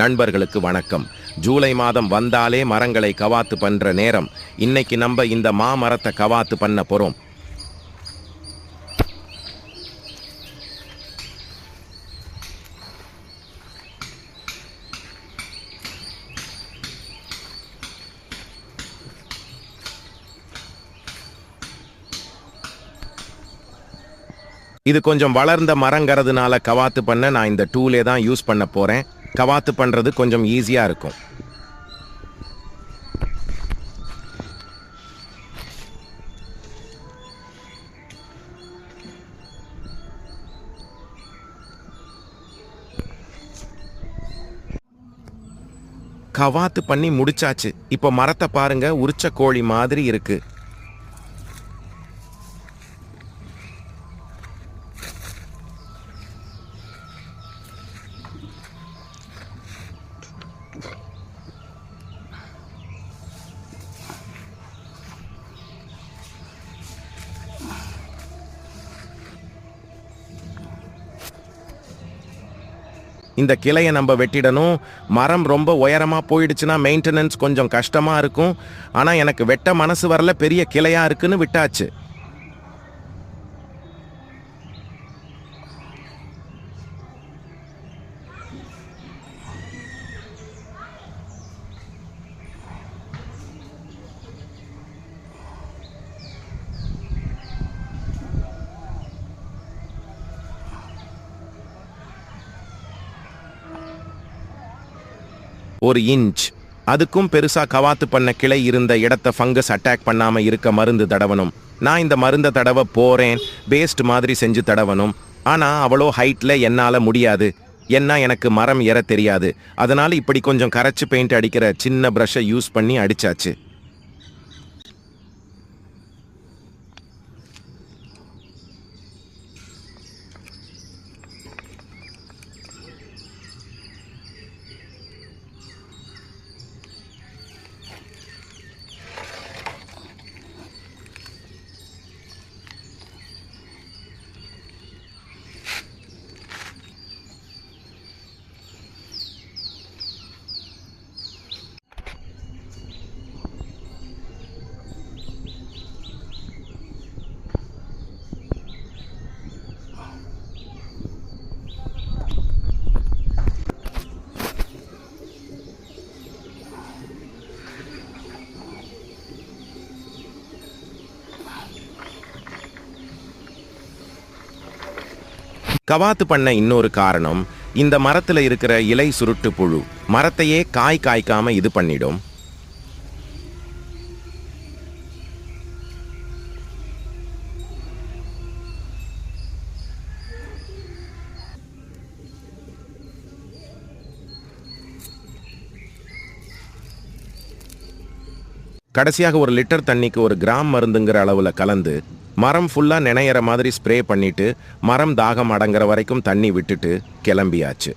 நண்பர்களுக்கு வணக்கம். ஜூலை மாதம் வந்தாலே மரங்களை கவாத்து பண்ற நேரம். இன்னைக்கு நம்ம இந்த மாமரத்தை கவாத்து பண்ண போறோம். இது கொஞ்சம் வளர்ந்த மரங்கிறதுனால கவாத்து பண்ண நான் இந்த டூலே தான் யூஸ் பண்ண போறேன். கவாத்து பண்றது கொஞ்சம் ஈஸியா இருக்கும். கவாத்து பண்ணி முடிச்சாச்சு. இப்போ மரத்தை பாருங்க உரிச்ச கோழி மாதிரி இருக்கு. இந்த கிளையை நம்ம வெட்டிடணும். மரம் ரொம்ப உயரமாக போயிடுச்சுன்னா மெயின்டெனன்ஸ் கொஞ்சம் கஷ்டமாக இருக்கும். ஆனால் எனக்கு வெட்ட மனசு வரல பெரிய கிளையாக இருக்குன்னு விட்டாச்சு. ஒரு இன்ச். அதுக்கும் பெருசா கவாத்து பண்ண கிளை இருந்த இடத்த ஃபங்கஸ் அட்டாக் பண்ணாம இருக்க மருந்து தடவணும். நான் இந்த மருந்த தடவை போறேன். பேஸ்ட் மாதிரி செஞ்சு தடவணும். ஆனா அவ்வளோ ஹைட்ல என்னால முடியாது. என்ன எனக்கு மரம் ஏற தெரியாது. அதனால இப்படி கொஞ்சம் கரைச்சு பெயிண்ட் அடிக்கிற சின்ன ப்ரஷ்ஷை யூஸ் பண்ணி அடிச்சாச்சு. கவாத்து பண்ண இன்னொரு காரணம் இந்த மரத்துல இருக்கிற இலை சுருட்டு புழு. மரத்தையே காய் காய்க்காம இது பண்ணிடும். கடைசியாக ஒரு லிட்டர் தண்ணிக்கு ஒரு கிராம் மருந்துங்கிற அளவுல கலந்து மரம் ஃபுல்லாக நினைகிற மாதிரி ஸ்ப்ரே பண்ணிவிட்டு மரம் தாகம் அடங்குற வரைக்கும் தண்ணி விட்டுட்டு கிளம்பியாச்சு.